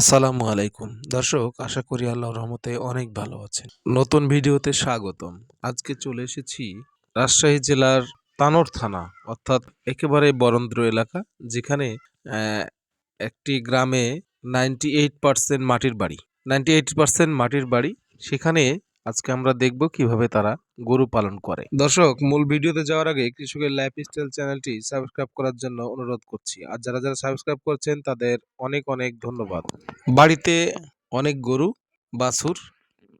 আসসালামু আলাইকুম। দর্শক, আশা করি আল্লাহ রহমতে অনেক ভালো আছেন। নতুন ভিডিওতে স্বাগতম। আজকে চলে এসেছি রাজশাহী জেলার তানোর থানা, অর্থাৎ একেবারে বরন্দ্র এলাকা, যেখানে একটি গ্রামে নাইনটি এইট পার্সেন্ট মাটির বাড়ি। নাইনটি এইট পার্সেন্ট মাটির বাড়ি। সেখানে আজকে আমরা দেখব কীভাবে তারা গরু পালন করে। দর্শক, মূল ভিডিওতে যাওয়ার আগে কৃষকের লাইফ স্টাইল চ্যানেলটি সাবস্ক্রাইব করার জন্য অনুরোধ করছি। আর যারা যারা সাবস্ক্রাইব করছেন, তাদের অনেক অনেক ধন্যবাদ। বাড়িতে অনেক গরু, বাছুর,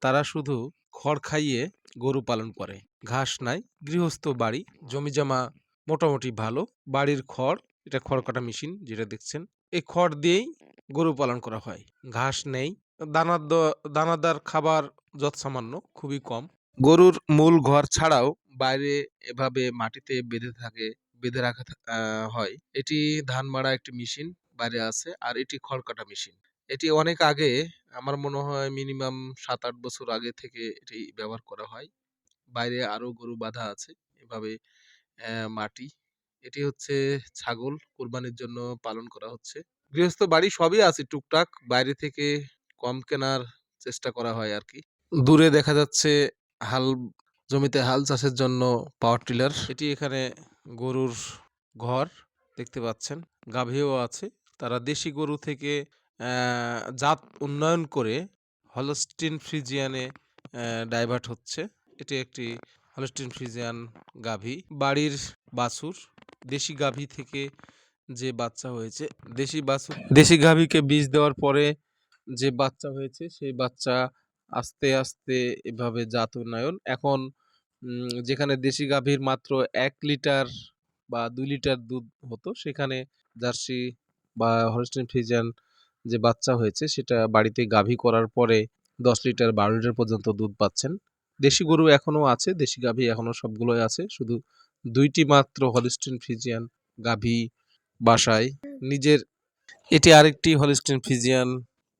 তারা শুধু খড় খাইয়ে গরু পালন করে। ঘাস নাই, গৃহস্থ বাড়ি জমি জমা মোটামুটি ভালো। বাড়ির খড়, এটা খড় কাটা মেশিন যেটা দেখছেন, এই খড় দিয়েই গরু পালন করা হয়। ঘাস নেই দানার দ- দানাদার খাবার যৎসামান্য, খুবই কম। গরুর মূল ঘর ছাড়াও বাইরে এভাবে মাটিতে বেঁধে থাকে, বেঁধে রাখা হয়। এটি ধান মারা একটি মেশিন, বাইরে আছে, আর এটি খড় কাটা মেশিন। এটি অনেক আগে, আমার মনে হয় মিনিমাম সাত আট বছর আগে থেকে এটি ব্যবহার করা হয়। বাইরে আরও গরু বাঁধা আছে, এভাবে মাটি। এটি হচ্ছে ছাগল, কোরবানির জন্য পালন করা হচ্ছে। গৃহস্থ বাড়ি সবই আছে টুকটাক, বাইরে থেকে কম কেনার চেষ্টা করা হয় আর কি দূরে দেখা যাচ্ছে হাল, জমিতে হাল চাষের জন্য পাওয়ার টিলার এটি এখানে গরুর ঘর দেখতে পাচ্ছেন, গাভীও আছে। তারা দেশি গরু থেকে জাত উন্নয়ন করে হলস্টিন ফ্রিজিয়ানে ডাইভার্ট হচ্ছে। এটি একটি হলস্টিন ফ্রিজিয়ান গাভী। বাড়ির বাছুর, দেশি গাভী থেকে যে বাচ্চা হয়েছে, দেশি বাছুর, দেশি গাভীকে বীজ দেওয়ার পরে যে বাচ্চা হয়েছে, সেই বাচ্চা আস্তে আস্তে এভাবে জাত উন্নয়ন। এখন যেখানে দেশি গাভীর মাত্র এক লিটার বা দুই লিটার দুধ হতো, সেখানে জার্সি বা হলস্টিন ফ্রিজিয়ান যে বাচ্চা হয়েছে, সেটা বাড়িতে গাভী করার পরে দশ লিটার, বারো লিটার পর্যন্ত দুধ পাচ্ছেন। দেশি গরু এখনও আছে, দেশি গাভী এখনও সবগুলোই আছে। শুধু দুইটি মাত্র হলস্টিন ফিজিয়ান গাভী বাসায়। নিজের, এটি আরেকটি হলস্টিন ফ্রিজিয়ান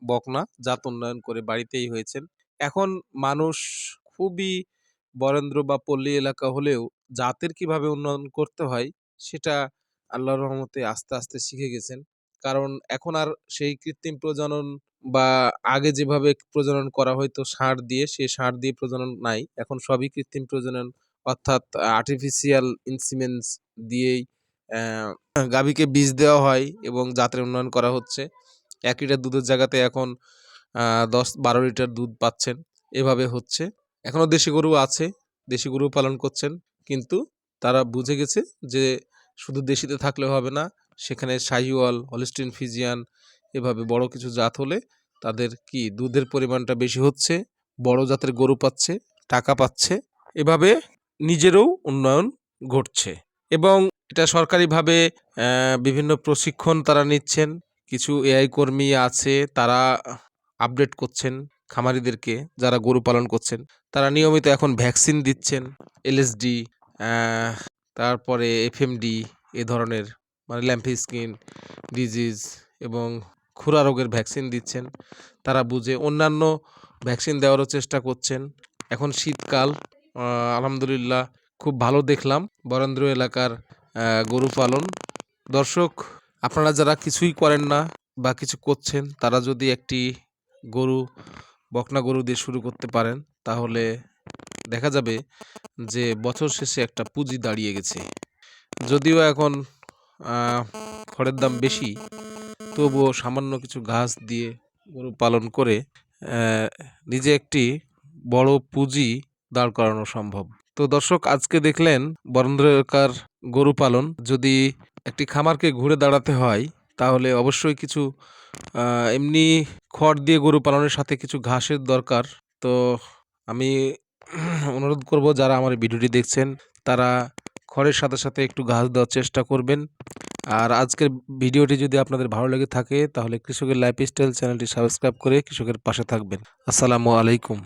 বকনা, জাত উন্নয়ন করে বাড়িতেই হয়েছেন। এখন মানুষ খুবই বরেন্দ্র বা পল্লী এলাকা হলেও জাতের কীভাবে উন্নয়ন করতে হয়, সেটা আল্লাহর রহমতে আস্তে আস্তে শিখে গেছেন। কারণ এখন আর সেই কৃত্রিম প্রজনন বা আগে যেভাবে প্রজনন করা হয়তো ষাঁড় দিয়ে সেই ষাঁড় দিয়ে প্রজনন নাই। এখন সবই কৃত্রিম প্রজনন, অর্থাৎ আর্টিফিশিয়াল ইনসিমেন্স দিয়েই গাভীকে বীজ দেওয়া হয় এবং জাতের উন্নয়ন করা হচ্ছে। এক লিটার দুধের জায়গাতে এখন দশ বারো লিটার দুধ পাচ্ছেন। এভাবে হচ্ছে। এখনও দেশি গরু আছে, দেশি গরু পালন করছেন, কিন্তু তারা বুঝে গেছে যে শুধু দেশিতে থাকলে হবে না, সেখানে শাহিওয়াল, হলিস্টিন ফিজিয়ান, এভাবে বড় কিছু জাত হলে তাদের কি দুধের পরিমাণটা বেশি হচ্ছে, বড় জাতের গরু পাচ্ছে, টাকা পাচ্ছে, এভাবে নিজেরও উন্নয়ন ঘটছে। এবং এটা সরকারিভাবে বিভিন্ন প্রশিক্ষণ তারা নিচ্ছেন। কিছু এআই কর্মী আছে, তারা আপডেট করছেন খামারিদেরকে, যারা গরু পালন করছেন। তারা নিয়মিত এখন ভ্যাকসিন দিচ্ছেন এলএসডি তারপরে এফএমডি এ ধরনের মানে ল্যাম্ফিস্কিন ডিজিজ এবং খুরা রোগের ভ্যাকসিন দিচ্ছেন। তারা বুঝে অন্যান্য ভ্যাকসিন দেওয়ারও চেষ্টা করছেন। এখন শীতকাল আলহামদুলিল্লাহ খুব ভালো দেখলাম। বরেন্দ্র এলাকার গরু পালন। দর্শক আপনারা যারা কিছুই করেন না বা কিছু করছেন, তারা যদি একটি গরু, বকনা গরু দিয়ে শুরু করতে পারেন, তাহলে দেখা যাবে যে বছর শেষে একটা পুঁজি দাঁড়িয়ে গেছে। যদিও এখন খড়ের দাম বেশি, তবুও সামান্য কিছু ঘাস দিয়ে গরু পালন করে নিজে একটি বড় পুঁজি দাঁড় করানো সম্ভব। তো দর্শক, আজকে দেখলেন বরেন্দ্রকার গরু পালন। যদি একটি খামারকে ঘুরে দাঁড়াতে হয়, তাহলে অবশ্যই কিছু এমনি খড় দিয়ে গরু পালনের সাথে কিছু ঘাসের দরকার। তো আমি অনুরোধ করব, যারা আমার ভিডিওটি দেখছেন, তারা খড়ের সাথে সাথে একটু ঘাস দেওয়ার চেষ্টা করবেন। আর আজকের ভিডিওটি যদি আপনাদের ভালো লেগে থাকে, তাহলে কৃষকের লাইফস্টাইল চ্যানেলটি সাবস্ক্রাইব করে কৃষকের পাশে থাকবেন। আসসালামু আলাইকুম।